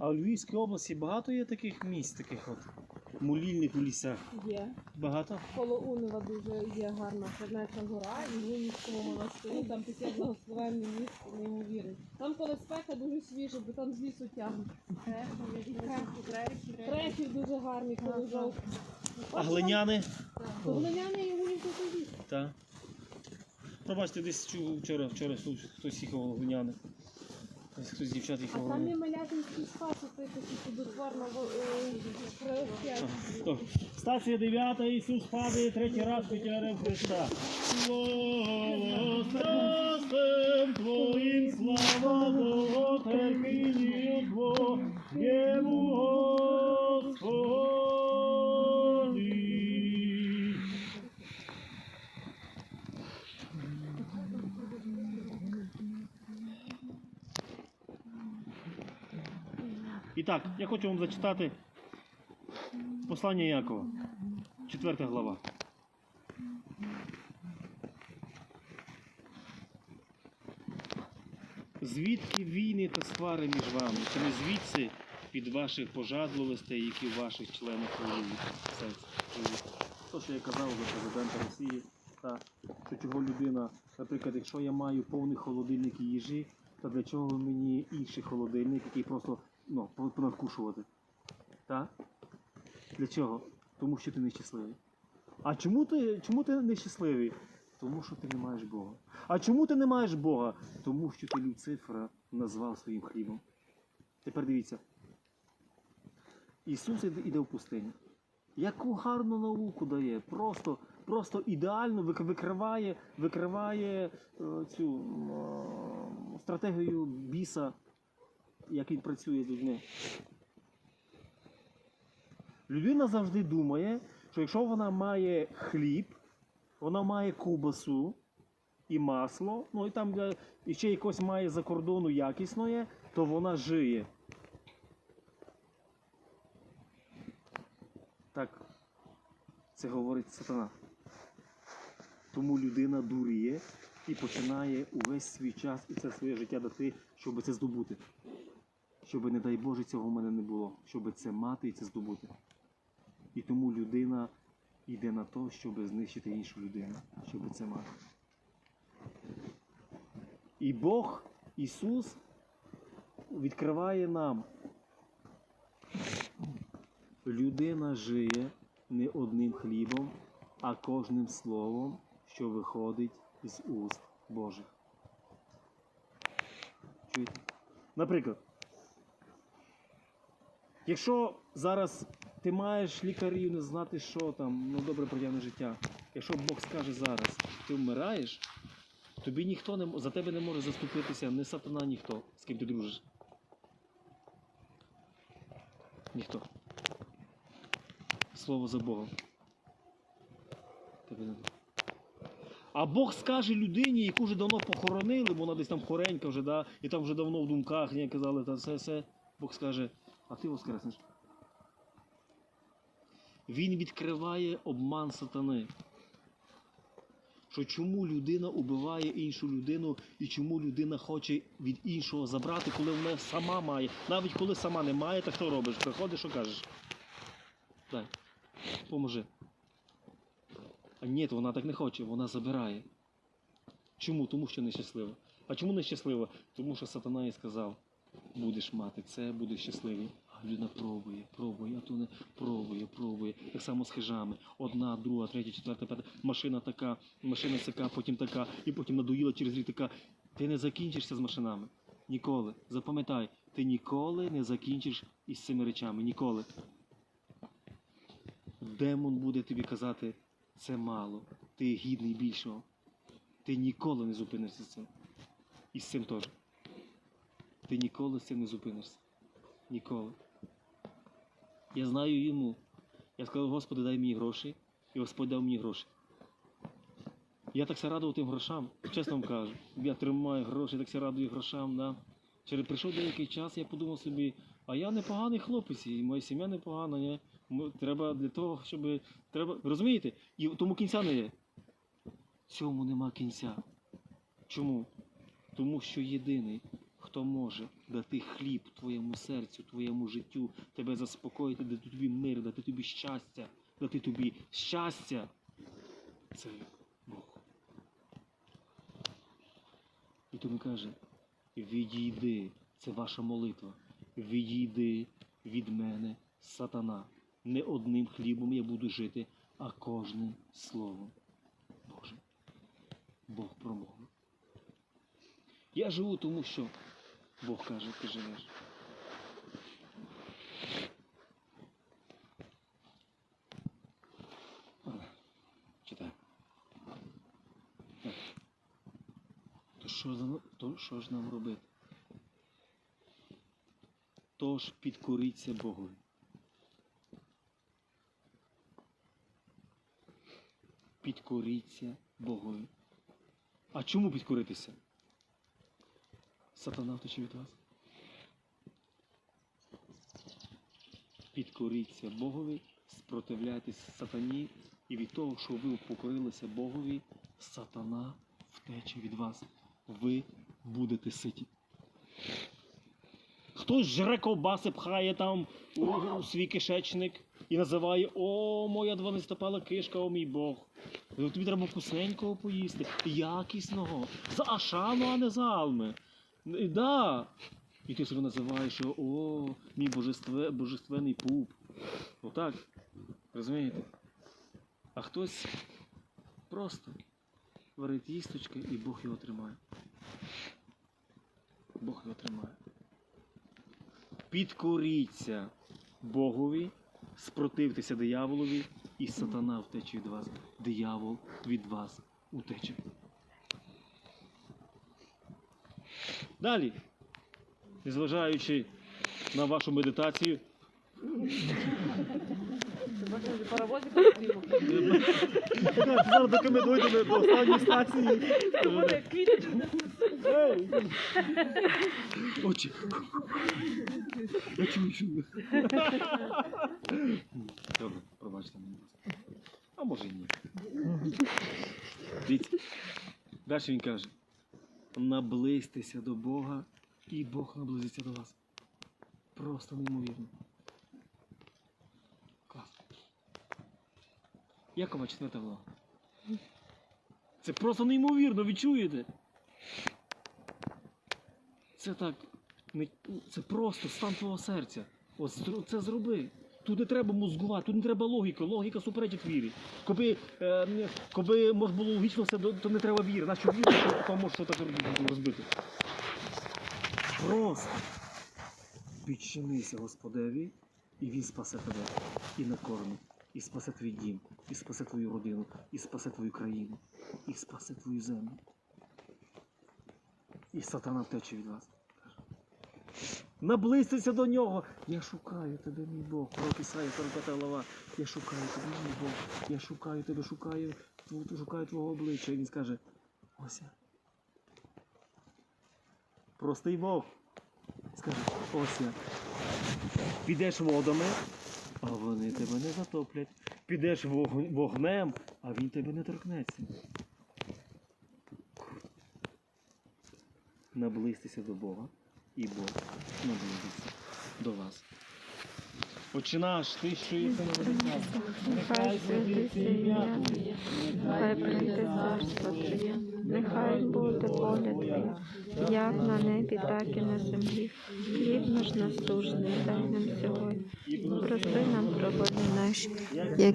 А у Львівській області багато є таких місць, таких от мулільних у лісах. Є. Багато? Коло Унива дуже є гарна Чернеча гора і в Унівському монастирі там таке благословенне місце, неймовірне. Там коли спека дуже свіже, бо там з лісу тягне. Трехів дуже гарний, коли жовтий. А глиняни? Глиняний і Унівський ліс. Так. Пробачте, десь чув вчора, вчора хтось, хтось їхав глиняни. Хтось, дівчат А їхав. там є глиняни. Малятинський спас, оцей такий чудотворно. Стація 9, Ісус падає третій раз Петярем Христа. Воскресем Твоїм слава Богу, терпінню Твоєму І так, я хочу вам зачитати послання Якова, 4 глава. Звідки війни та свари між вами? Чи не звідси від ваших пожадливостей, які в ваших членах серце? То, що я казав за президента Росії, та, що чого людина, наприклад, якщо я маю повний холодильник їжі, то для чого мені інший холодильник, який просто ну, понадкушувати? Так? Для чого? Тому що ти нещасливий. А чому ти, чому ти нещасливий? Тому що ти не маєш Бога. А чому ти не маєш Бога? Тому що ти Люцифера назвав своїм хлібом. Тепер дивіться. Ісус іде, в пустиню. Яку гарну науку дає. Просто, просто ідеально викриває, викриває е, цю е, стратегію біса, як він працює з людьми. Людина завжди думає, що якщо вона має хліб, вона має ковбасу і масло, ну і там де і ще якось має за кордону якісне, то вона жиє. Так, це говорить сатана. Тому людина дуріє і починає увесь свій час і це своє життя дати, щоб це здобути. Щоб, не дай Боже, цього в мене не було, щоб це мати і це здобути. І тому людина йде на те, щоб знищити іншу людину, щоб це мати. І Бог, Ісус, відкриває нам. Людина жиє не одним хлібом, а кожним словом, що виходить з уст Божих. Чуєте? Наприклад, якщо зараз ти маєш лікарів не знати, що там, ну добре протягне життя. Якщо Бог скаже зараз, ти вмираєш, тобі ніхто не за тебе не може заступитися, не сатана, ніхто, з ким ти дружиш. Ніхто. Слово за Богом. Тебе не- А Бог скаже людині, яку вже давно похоронили, бо вона десь там хоренька вже, да, і там вже давно в думках не казали, та все, все. Бог скаже, а ти воскреснеш. Він відкриває обман сатани. Що чому людина убиває іншу людину і чому людина хоче від іншого забрати, коли вона сама має. Навіть коли сама не має, то що робиш? Приходиш, що кажеш? Дай, поможи. А ні, вона так не хоче, вона забирає. Чому? Тому що нещаслива. А чому нещаслива? Тому що сатана їй сказав, будеш мати це, будеш щасливий. А людина пробує, пробує, а то не пробує, пробує. Так само з хижами. Одна, друга, третя, четверта, п'ята. Машина така, машина така, потім така, і потім надоїла через рік така. Ти не закінчишся з машинами. Ніколи. Запам'ятай, ти ніколи не закінчиш із цими речами. Ніколи. Демон буде тобі казати, це мало, ти гідний більшого. Ти ніколи не зупинишся з цим. І з цим теж. Ти ніколи з цим не зупинишся. Ніколи. Я знаю йому. Я сказав, Господи, дай мені гроші, і Господь дав мені гроші. Я так радував тим грошам, чесно вам кажу. Я тримаю гроші, так ся радую грошам. Да. Через прийшов деякий час, я подумав собі, а я непоганий хлопець, і моя сім'я непогана, ні? Треба для того, щоб. Треба. Розумієте? І тому кінця не є. Цьому нема кінця. Чому? Тому що єдиний, хто може дати хліб твоєму серцю, твоєму життю, тебе заспокоїти, дати тобі мир, дати тобі щастя, дати тобі щастя. Це Бог. І тому каже: відійди, це ваша молитва. Відійди від мене, сатана. Не одним хлібом я буду жити, а кожним словом Божим. Бог промовив. Я живу тому, що Бог каже, ти живеш. Читай. То що, то що ж нам робити? Тож підкоріться Богові. Підкоріться Богові. А чому підкоритися? Сатана втече від вас. Підкоріться Богові, спротивляйтесь сатані, і від того, що ви покорилися Богові, сатана втече від вас. Ви будете ситі. Хтось жре ковбаси, пхає там у, свій кишечник і називає О, моя 12 кишка, о мій Бог. Тобі треба вкусненького поїсти, якісного, за Ашану, а не за Алми. І, да. І ти себе називаєш, що о, мій божестве, божественний пуп. Отак. Розумієте? А хтось просто варить їсточки і Бог його тримає. Бог його тримає. Підкоріться Богові, спротивтеся дияволові, і сатана втече від вас. Диявол від вас утече. Далі, незважаючи на вашу медитацію, доки ми дойдемо до останньої стації. Очі. Я чую, що. Добре, пробачте мені. А може і ні. Дивіться. Далі він каже: наблизьтеся до Бога, і Бог наблизиться до вас. Просто неймовірно. Клас. Якова четверта влага. Це просто неймовірно, ви чуєте? Це так, це просто стан твого серця. Зро- це зроби. Тут не треба мозгувати, тут не треба логіки. Логіка суперечить вірі. Коби, е, коби може було логічно все, то не треба віри. Нащо віри, то може що так робити- розбити. Просто підчинися Господеві, і Він спасе тебе і накормить, і спасе твій дім, і спасе твою родину, і спасе твою країну, і спасе твою землю. І сатана втече від вас. Наблизьтеся до нього. Я шукаю тебе, мій Бог. Ісаїя, 45 глава. Я шукаю тебе, мій Бог. Я шукаю тебе, шукаю, шукаю твого обличчя. І він скаже: ось я. Простий Бог. Скаже, ось я. Підеш водами, а вони тебе не затоплять. Підеш вогнем, а він тебе не торкнеться. наблизьтеся до Бога, і Бог наблизиться до вас. Отче наш, ти що є на небесах, Нехай святиться ім'я Твоє, нехай прийде царство Твоє, нехай буде воля Твоя, як на небі, так і на землі. Хліб наш насущний дай нам сьогодні. Прости нам провини наші,